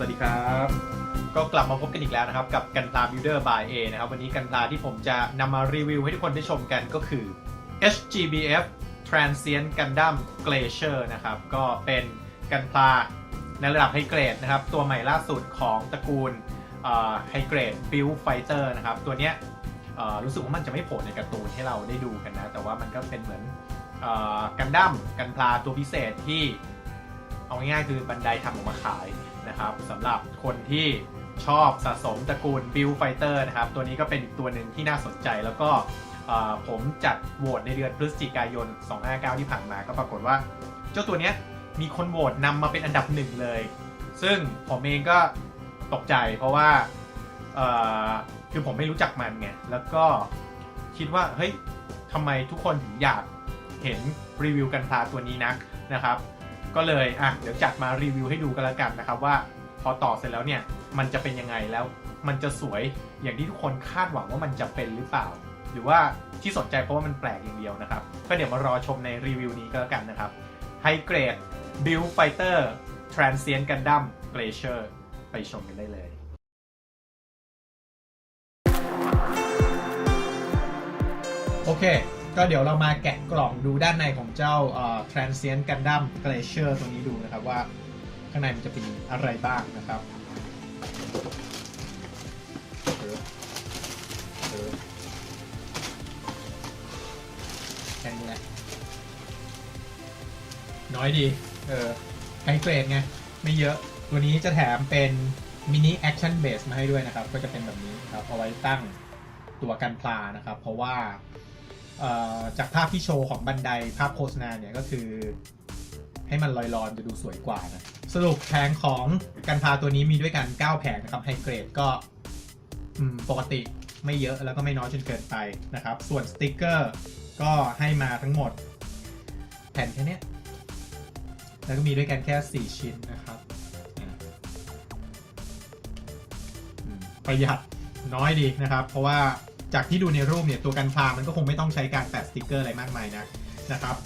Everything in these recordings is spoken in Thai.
สวัสดีครับ ก็กลับมาพบกันอีกแล้วนะครับ กับกันตา Builder by A นะครับ วันนี้กันตาที่ผมจะนำมารีวิวให้ทุกคนได้ชมกันก็คือ HGBF Transient Gundam Glacier นะครับ ก็เป็นกันตาในระดับไฮเกรดนะครับ ตัวใหม่ล่าสุดของตระกูลไฮเกรด Build Fighter นะครับ ตัวเนี้ยรู้สึกว่ามันจะไม่โผล่ในการ์ตูนให้เราได้ดูกันนะ แต่ว่ามันก็เป็นเหมือนกันดั้มกันพลาตัวพิเศษที่ เอาง่ายๆคือบันไดทำออกมาขายนะครับสำหรับคนที่ชอบสะสมตระกูล Build Fighter นะครับ ตัวนี้ก็เป็นตัวหนึ่งที่น่าสนใจแล้วก็ผมจัดโหวตในเดือนพฤศจิกายน 259 ที่ผ่านมาก็ปรากฏว่า เจ้าตัวเนี้ยมีคนโหวตนำมาเป็นอันดับหนึ่งเลย ซึ่งผมเองก็ตกใจเพราะว่าคือผมไม่รู้จักมันไงแล้วก็คิดว่าเฮ้ยทำไมทุกคนถึงอยากเห็นรีวิวกันพาตัวนี้นะนะครับ ก็เลยอะเดี๋ยวจัดมารีวิวให้ดูกันล้วกันนะครับว่าพอต่อเสร็จแล้วเนี่ยมันจะเป็นยังไงแล้วมันจะสวยอย่างที่ทุกคนคาดหวังว่ามันจะเป็นหรือเปล่า หรือว่าที่สนใจเพราะว่ามันแปลกอย่างเดียวนะครับ ก็เดี๋ยวมารอชมในรีวิวนี้ก็แล้วกันนะครับ High Grade Build Fighter Transient Gundam Glacier ไปชมกันได้เลยโอเค ก็เดี๋ยวเรามาแกะกล่องดูด้านในของเจ้า Transient Gundam Glacier ตัวนี้ดูนะครับว่าข้างในมันจะเป็นอะไรบ้างนะครับแค่นี้แหละน้อยดี เออไฮเกรดไง ไม่เยอะ ตัวนี้จะแถมเป็นมินิแอคชั่นเบสมาให้ด้วยนะครับ ก็จะเป็นแบบนี้ครับ เอาไว้ตั้งตัวกันปลานะครับ เพราะว่า จากภาพที่โชว์ของบันไดภาพโฆษณาเนี่ยก็คือ ให้มันลอยๆจะดูสวยกว่านะสรุปแผงของกันพาตัวนี้มีด้วยกัน 9 แผงนะครับไฮเกรดก็ปกติไม่เยอะแล้วก็ไม่น้อยจนเกินไปนะครับ ส่วนสติกเกอร์ก็ให้มาทั้งหมด แผ่นแค่นี้แล้วก็มีด้วยกันแค่ 4 ชิ้นนะครับประหยัดน้อยดีนะครับ เพราะว่า จากที่ดูในรูปเนี่ยตัวกันพามันก็คงไม่ต้องใช้การแปะสติกเกอร์อะไรมากมายนะนะครับ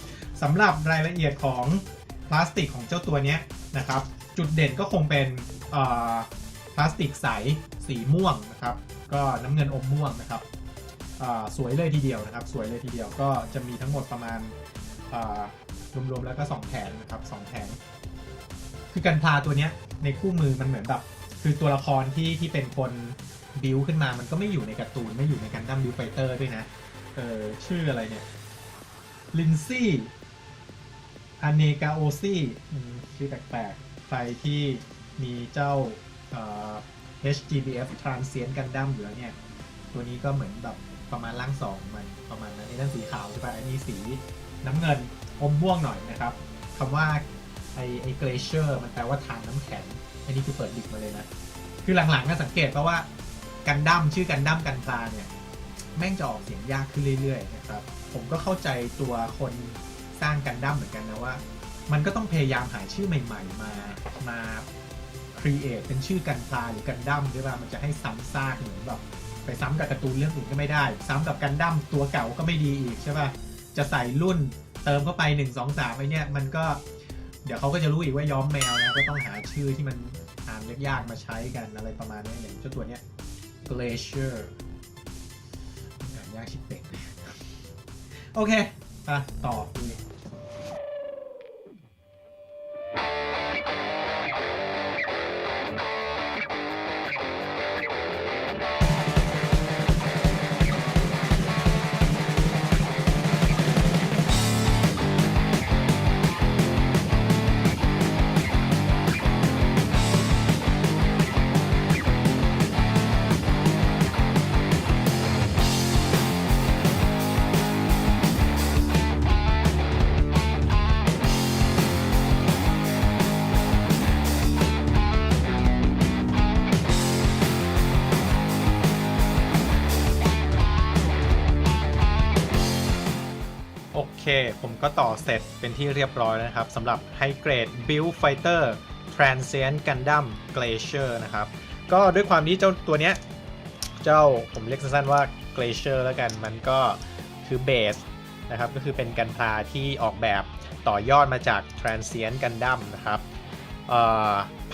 สำหรับรายละเอียดของพลาสติกของเจ้าตัวนี้นะครับ จุดเด่นก็คงเป็นพลาสติกใสสีม่วงนะครับ ก็น้ำเงินอมม่วงนะครับสวยเลยทีเดียวนะครับ สวยเลยทีเดียวก็จะมีทั้งหมดประมาณรวมๆแล้วก็2แผงนะครับสองแผงคือกันพาตัวเนี้ยในคู่มือมันเหมือนแบบคือตัวละครที่ที่เป็นคน บิวขึ้นมามันก็ไม่อยู่ในการ์ตูนไม่อยู่ในกันดั้มบิวไฟเตอร์ด้วยนะ เออชื่ออะไรเนี่ยลินซี่อเนกาโอซี่ชื่อแปลกๆ ใครที่มีเจ้าเอ่อ HGBF Transient Gundam อยู่แล้วเนี่ย ตัวนี้ก็เหมือนแบบประมาณล่างสองมันประมาณนั้นไอ้นั่นสีขาวใช่ป่ะอันนี้สีน้ำเงินอมม่วงหน่อยนะครับคำว่าไอไอเกลเชอร์มันแปลว่าทางน้ำแข็ง อันนี้คือเปิดดิกมาเลยนะ คือหลังๆก็สังเกตเพราะว่า กันดั้มชื่อกันดั้มกันตาเนี่ยแม่งจะออกเสียงยากขึ้นเรื่อยๆนะครับ ผมก็เข้าใจตัวคนสร้างกันดั้มเหมือนกันนะว่า มันก็ต้องพยายามหาชื่อใหม่ ๆ มามาครีเอทเป็นชื่อกันปลาหรือกันดั้มด้วยว่ามันจะให้ซ้ำซากเหมือนแบบไปซ้ำกับการ์ตูนเรื่องอื่นก็ไม่ได้ ซ้ำกับกันดั้มตัวเก่าก็ไม่ดีอีกใช่ป่ะจะใส่รุ่นเติมเข้าไป 1 2 3ไอ้เนี่ยมันก็เดี๋ยวเขาก็จะรู้อีกว่าย้อมแมวนะก็ต้องหาชื่อที่มันอ่านยากๆมาใช้กันอะไรประมาณนี้อย่างเจ้าตัวเนี้ย Glacier อ่านยากชิบเป่งโอเคไปต่อดู ผมก็ต่อเสร็จเป็นที่เรียบร้อยแล้วนะครับสำหรับ High Grade Build Fighter Transient Gundam Glacier นะครับ ก็ด้วยความที่เจ้าตัวเนี้ย เจ้าผมเรียกสั้นๆว่า Glacier แล้วกันมันก็คือเบสนะครับ ก็คือเป็นกันพลาที่ออกแบบต่อยอดมาจาก Transient Gundam นะครับ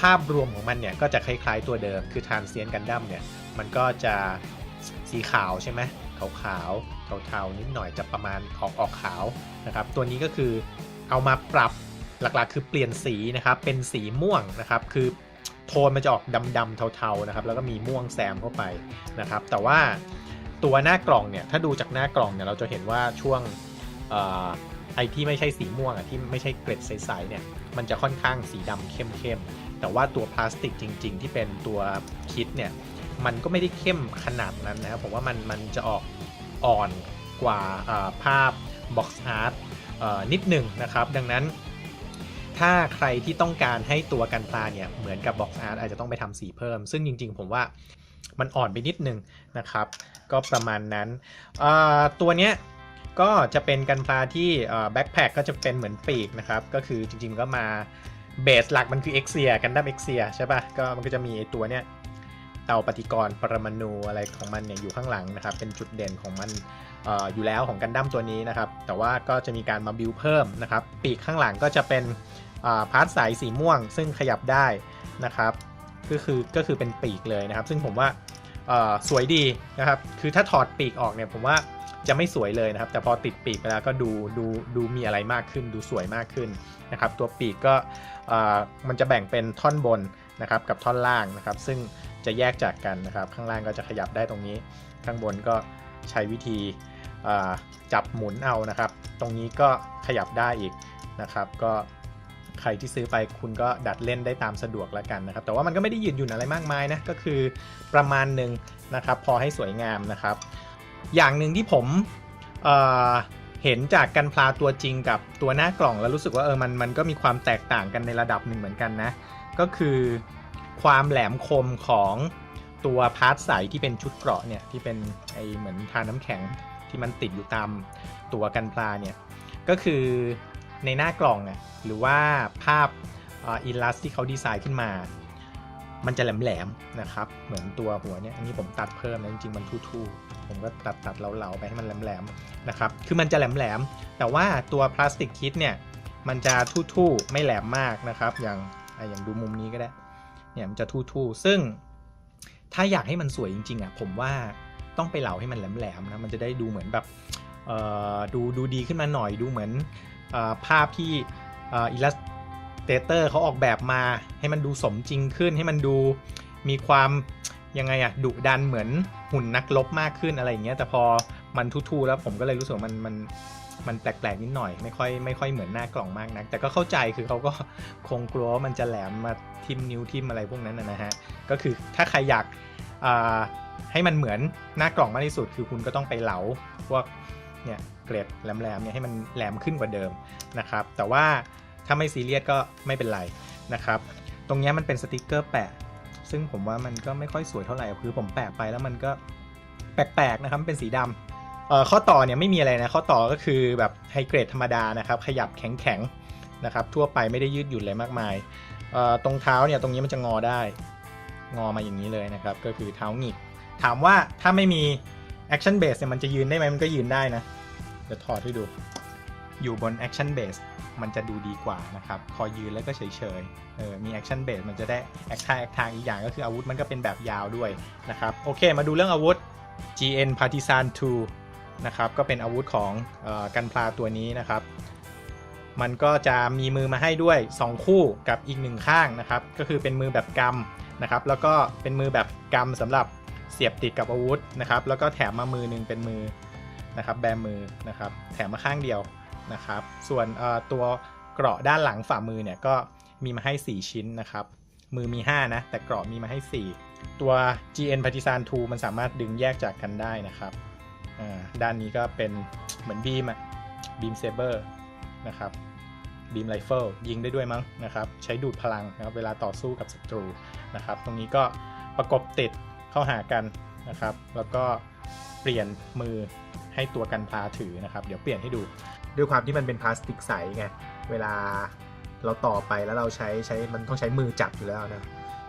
ภาพรวมของมันเนี่ย ก็จะคล้าย ๆ ตัวเดิมคือทานเซียนกันดั้มเนี่ย มันก็จะสีขาวใช่ไหมขาวขาวๆ เทาๆนิดหน่อยจะประมาณออกออกขาวนะครับ ตัวนี้ก็คือเอามาปรับหลักๆ คือเปลี่ยนสีนะครับ เป็นสีม่วงนะครับ คือโทนมันจะออกดำๆเทาๆนะครับ แล้วก็มีม่วงแซมเข้าไปนะครับ แต่ว่าตัวหน้ากล่องเนี่ย ถ้าดูจากหน้ากล่องเนี่ย เราจะเห็นว่าช่วงออไอที่ไม่ใช่สีม่วงอะที่ไม่ใช่เกล็ดใสๆเนี่ย มันจะค่อนข้างสีดำเข้มๆ แต่ว่าตัวพลาสติกจริง ๆ ที่เป็นตัวคิดเนี่ย มันก็ไม่ได้เข้มขนาดนั้นนะครับ ผมว่ามันมันจะออก อ่อนกว่าภาพ box art นิดหนึ่งนะครับ ดังนั้น ถ้าใครที่ต้องการให้ตัวกันตาเนี่ยเหมือนกับ box art อาจจะต้องไปทำสีเพิ่ม ซึ่งจริงๆ ผมว่ามันอ่อนไปนิดนึงนะครับ ก็ประมาณนั้นตัวเนี้ยก็จะเป็นกันปลาที่แบ็คแพคก็จะเป็นเหมือนปีกนะครับ ก็คือจริงๆก็มาเบสหลักมันคือเอ็กเซียกันดั้มเอ็กเซียใช่ปะ่ะก็มันก็จะมีตัวเนี้ย เตาปฏิกรณ์ปรมาณูอะไรของมันเนี่ยอยู่ข้างหลังนะครับ เป็นจุดเด่นของมันออยู่แล้วของกันดั้มตัวนี้นะครับ แต่ว่าก็จะมีการมาบิวเพิ่มนะครับ ปีกข้างหลังก็จะเป็นพาร์ทสายสีม่วง ซึ่งขยับได้นะครับ ก็คือก็คือเป็นปีกเลยนะครับ ซึ่งผมว่าสวยดีนะครับ คือถ้าถอดปีกออกเนี่ยผมว่าจะไม่สวยเลยนะครับ แต่พอติดปีกไปแล้วก็ดูดูดูมีอะไรมากขึ้น ดูสวยมากขึ้นนะครับ ตัวปีกก็มันจะแบ่งเป็นท่อนบนนะครับกับท่อนล่างนะครับ ซึ่ง จะแยกจากกันนะครับ ข้างล่างก็จะขยับได้ตรงนี้ ข้างบนก็ใช้วิธีจับหมุนเอานะครับ ตรงนี้ก็ขยับได้อีกนะครับ ก็ใครที่ซื้อไปคุณก็ดัดเล่นได้ตามสะดวกแล้วกันนะครับ แต่ว่ามันก็ไม่ได้ยืดหยุ่นอะไรมากมายนะก็คือประมาณหนึ่งนะครับ พอให้สวยงามนะครับ อย่างหนึ่งที่ผมเเห็นจากกันพลาตัวจริงกับตัวหน้ากล่องแล้วรู้สึกว่าเออมันมันก็มีความแตกต่างกันในระดับหนึ่งเหมือนกันนะ ก็คือ ความแหลมคมของตัวพาร์ทใสที่เป็นชุดเกราะเนี่ยที่เป็นไอเหมือนทาน้ำแข็งที่มันติดอยู่ตามตัวกันพลาเนี่ยก็คือในหน้ากล่องอะหรือว่าภาพอินลัสที่เขาดีไซน์ขึ้นมา มันจะแหลมๆนะครับ เหมือนตัวหัวเนี่ยอันนี้ผมตัดเพิ่มนะจริงๆมันทู่ๆผมก็ตัดตัดเหลาๆไปให้มันแหลมๆนะครับคือมันจะแหลมๆแต่ว่าตัวพลาสติกคิดเนี่ยมันจะทู่ๆไม่แหลมมากนะครับ อย่างอย่างดูมุมนี้ก็ได้ เนี่ยมันจะทู่ๆซึ่งถ้าอยากให้มันสวยจริงๆอะผมว่าต้องไปเหลาให้มันแหลมๆนะมันจะได้ดูเหมือนแบบดูดูดีขึ้นมาหน่อยดูเหมือนอภาพที่อิลลัสเตเตอร์เขาออกแบบมาให้มันดูสมจริงขึ้น ให้มันดูมีความยังไงอะดุดันเหมือนหุ่นนักรบมากขึ้นอะไรอย่างเงี้ยแต่พอมันทู่ๆแล้วผมก็เลยรู้สึกว่ามันมัน มันแปลกๆนิดหน่อยไม่ค่อยไม่ค่อยเหมือนหน้ากล่องมากนัก แต่ก็เข้าใจคือเขาก็คงกลัวว่ามันจะแหลมมาทิมนิ้วทิมอะไรพวกนั้นนะฮะก็คือถ้าใครอยากให้มันเหมือนหน้ากล่องมากที่สุด คือคุณก็ต้องไปเหลาพวกเนี่ยเกล็ดแหลมๆเนี่ยให้มันแหลมขึ้นกว่าเดิมนะครับ แต่ว่าถ้าไม่ซีเรียสก็ไม่เป็นไรนะครับ ตรงนี้มันเป็นสติกเกอร์แปะ ซึ่งผมว่ามันก็ไม่ค่อยสวยเท่าไหร่คือผมแปะไปแล้วมันก็แปลกๆนะครับเป็นสีดำเอ่อ ข้อต่อเนี่ยไม่มีอะไรนะ ข้อต่อก็คือแบบไฮเกรดธรรมดานะครับ ขยับแข็งๆนะครับ ทั่วไปไม่ได้ยืดหยุ่นอะไรมากมาย ตรงเท้าเนี่ยตรงนี้มันจะงอได้ งอมาอย่างนี้เลยนะครับ ก็คือเท้าหงิก ถามว่าถ้าไม่มี action base เนี่ยมันจะยืนได้ไหมมันก็ยืนได้นะ เดี๋ยวถอดให้ดู อยู่บน action base มันจะดูดีกว่านะครับพอยืนแล้วก็เฉยๆเออมี action base มันจะได้ act ท่า act ทางอีกอย่างก็คืออาวุธมันก็เป็นแบบยาวด้วยนะครับ โอเค มาดูเรื่องอาวุธ GN Partisan 2 นะครับก็เป็นอาวุธของออกันพลาตัวนี้นะครับ มันก็จะมีมือมาให้ด้วย 2 คู่กับอีกหนึ่งข้างนะครับ ก็คือเป็นมือแบบกำนะครับ แล้วก็เป็นมือแบบกำสำหรับเสียบติดกับอาวุธนะครับ แล้วก็แถมมามือหนึ่งเป็นมือนะครับ แบมือนะครับ แถมมาข้างเดียวนะครับ ส่วนตัวเกราะด้านหลังฝ่ามือเนี่ยก็มีมาให้ 4 ชิ้นนะครับ มือมี 5 นะ แต่เกราะมีมาให้ 4 ตัว GN Partisan 2 มันสามารถดึงแยกจากกันได้นะครับ ด้านนี้ก็เป็นเหมือนบีมอะบีมเซเบอร์นะครับบีมไรเฟิลยิงได้ด้วยมั้งนะครับ ใช้ดูดพลังนะครับเวลาต่อสู้กับศัตรูนะครับ ตรงนี้ก็ประกบติดเข้าหากันนะครับ แล้วก็เปลี่ยนมือให้ตัวกันพลาถือนะครับ เดี๋ยวเปลี่ยนให้ดู ด้วยความที่มันเป็นพลาสติกใสไงเวลาเราต่อไปแล้วเราใช้ใช้มันต้องใช้มือจับอยู่แล้วนะ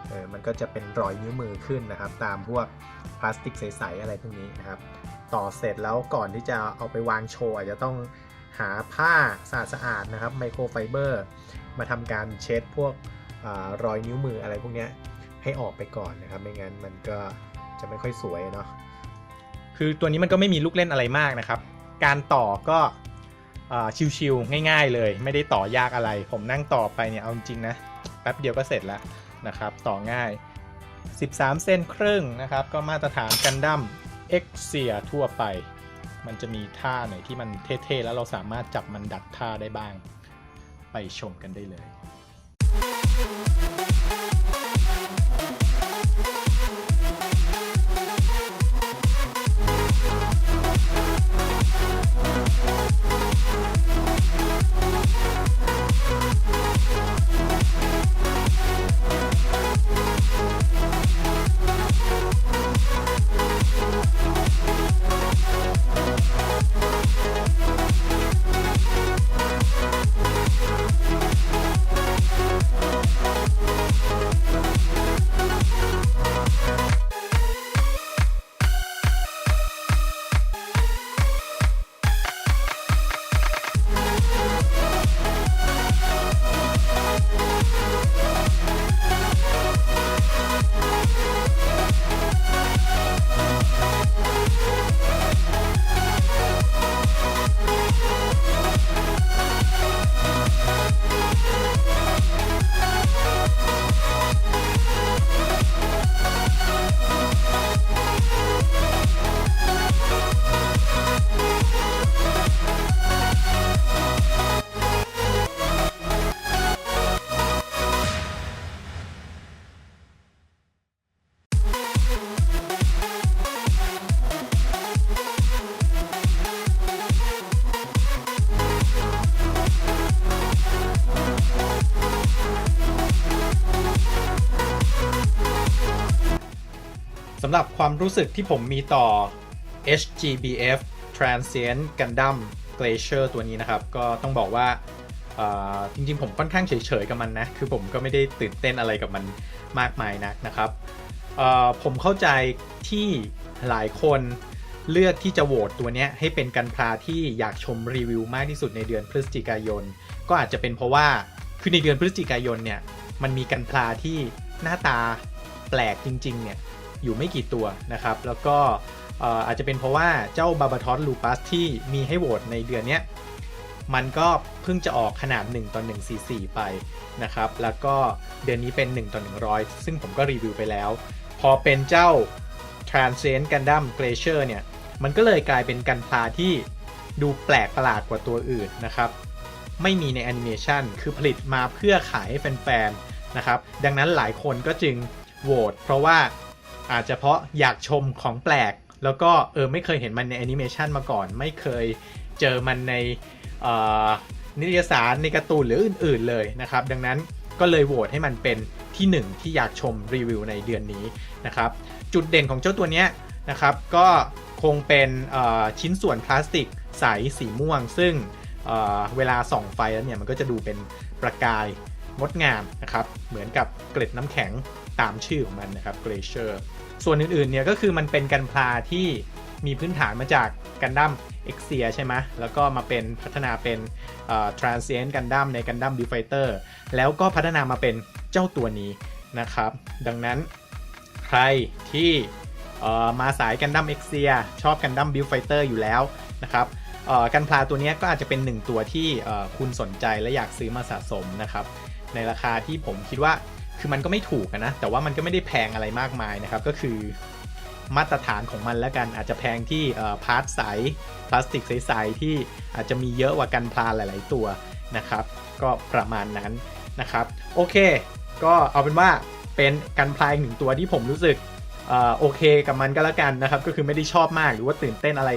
เออมันก็จะเป็นรอยนิ้วมือขึ้นนะครับ ตามพวกพลาสติกใสๆอะไรพวกนี้นะครับ ต่อเสร็จแล้วก่อนที่จะเอาไปวางโชว์อาจจะต้องหาผ้าสะอาดสะอาดๆนะครับไมโครไฟเบอร์มาทำการเช็ดพวกอรอยนิ้วมืออะไรพวกนี้ให้ออกไปก่อนนะครับไม่งั้นมันก็จะไม่ค่อยสวยเนาะคือตัวนี้มันก็ไม่มีลูกเล่นอะไรมากนะครับ การต่อก็ชิวๆง่าย ๆ เลย ไม่ได้ต่อยากอะไร ผมนั่งต่อไปเนี่ยเอาจริงนะแป๊บเดียวก็เสร็จแล้วนะครับ ต่อง่าย 13 เส้นครึ่งนะครับ ก็มาตรฐานกันดั้ม เอ็กเซียทั่วไป มันจะมีท่าไหนที่มันเท่ๆ แล้วเราสามารถจับมันดัดท่าได้บ้าง ไปชมกันได้เลยำหรับความรู้สึกที่ผมมีต่อ HGBF Transient Gundam Glacier ตัวนี้นะครับ ก็ต้องบอกว่าจริงๆ ผมค่อนข้างเฉยๆ กับมันนะ คือผมก็ไม่ได้ตื่นเต้นอะไรกับมันมากมายนักนะครับผมเข้าใจที่หลายคนเลือกที่จะโหวตตัวนี้ให้เป็นกันพลาที่อยากชมรีวิวมากที่สุดในเดือนพฤศจิกายน ก็อาจจะเป็นเพราะว่าคือในเดือนพฤศจิกายนเนี่ยมันมีกันพลาที่หน้าตาแปลกจริงๆเนี่ย อยู่ไม่กี่ตัวนะครับ แล้วก็อาจจะเป็นเพราะว่าเจ้าบาบาทอสลูปัสที่มีให้โหวตในเดือนนี้มันก็เพิ่งจะออกขนาด 1 ต่อ 144 ไปนะครับ แล้วก็เดือนนี้เป็น 1 ต่อ 100 ซึ่งผมก็รีวิวไปแล้ว พอเป็นเจ้า Transcend Gundam Glacier เนี่ย มันก็เลยกลายเป็นกันพลาที่ดูแปลกประหลาดกว่าตัวอื่นนะครับ ไม่มีในแอนิเมชันคือผลิตมาเพื่อขายให้แฟนๆ นะครับ ดังนั้นหลายคนก็จึงโหวตเพราะว่า อาจจะเพราะอยากชมของแปลก แล้วก็เออไม่เคยเห็นมันในแอนิเมชันมาก่อน ไม่เคยเจอมันในนิตยสารในการ์ตูนหรืออื่น ๆเลยนะครับ ดังนั้นก็เลยโหวตให้มันเป็นที่หนึ่งที่อยากชมรีวิวในเดือนนี้นะครับ จุดเด่นของเจ้าตัวเนี้ยนะครับ ก็คงเป็นชิ้นส่วนพลาสติกใสสีม่วง ซึ่งเเวลาส่องไฟแล้วเนี่ยมันก็จะดูเป็นประกายงดงามนะครับ เหมือนกับเกล็ดน้ำแข็งตามชื่อของมันนะครับ Glacier ส่วนอื่นๆเนี่ยก็คือมันเป็นกันพลาที่มีพื้นฐานมาจากกันดั้มเอ็กเซียใช่ไหมแล้วก็มาเป็นพัฒนาเป็นเอ่อ Transient Gundam ใน Gundam b Fighter แล้วก็พัฒนามาเป็นเจ้าตัวนี้นะครับ ดังนั้นใครที่มาสายกันดั้มเอ็กเซียชอบกันดั้มบิ f ไฟเตอร์อยู่แล้วนะครับกันพลาตัวนี้ก็อาจจะเป็นหนึ่งตัวที่คุณสนใจและอยากซื้อมาสะสมนะครับ ในราคาที่ผมคิดว่า คือมันก็ไม่ถูกนะ แต่ว่ามันก็ไม่ได้แพงอะไรมากมายนะครับ ก็คือมาตรฐานของมันแล้วกันอาจจะแพงที่พาร์ทใสพลาสติกใสๆที่อาจจะมีเยอะกว่ากันพลาหลาย ๆ ตัวนะครับ ก็ประมาณนั้นนะครับ โอเค ก็เอาเป็นว่าเป็นกันพลายหนึ่งตัวที่ผมรู้สึกอโอเคกับมันก็แล้วกันนะครับ ก็คือไม่ได้ชอบมากหรือว่าตื่นเต้นอะไร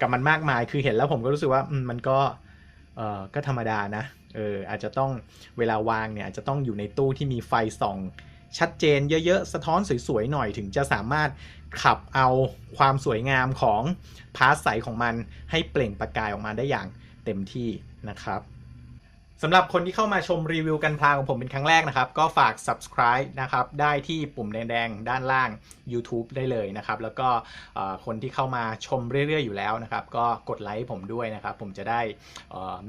กับมันมากมาย คือเห็นแล้วผมก็รู้สึกว่ามันก็ก็ธรรมดานะ เอออาจจะต้องเวลาวางเนี่ยอาจจะต้องอยู่ในตู้ที่มีไฟส่องชัดเจนเยอะๆ สะท้อนสวยๆ หน่อยถึงจะสามารถขับเอาความสวยงามของพาร์ใสของมันให้เปล่งประกายออกมาได้อย่างเต็มที่นะครับ สำหรับคนที่เข้ามาชมรีวิวกันพลาของผมเป็นครั้งแรกนะครับ ก็ฝาก subscribe นะครับ ได้ที่ปุ่มแดงๆ ด้านล่าง YouTube ได้เลยนะครับ แล้วก็คนที่เข้ามาชมเรื่อยๆ อยู่แล้วนะครับ ก็กดไลค์ผมด้วยนะครับ ผมจะได้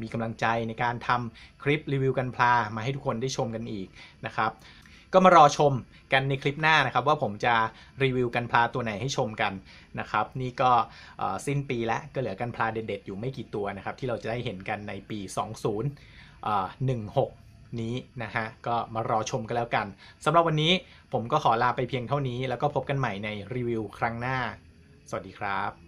มีกำลังใจในการทำคลิปรีวิวกันพลามาให้ทุกคนได้ชมกันอีกนะครับก็มารอชมกันในคลิปหน้านะครับ ว่าผมจะรีวิวกันพลาตัวไหนให้ชมกันนะครับ นี่ก็สิ้นปีแล้วก็เหลือกันพลาเด็ดๆอยู่ไม่กี่ตัวนะครับ ที่เราจะได้เห็นกันในปี 20 16 นี้นะฮะก็มารอชมกันแล้วกันสำหรับวันนี้ผมก็ขอลาไปเพียงเท่านี้ แล้วก็พบกันใหม่ในรีวิวครั้งหน้า สวัสดีครับ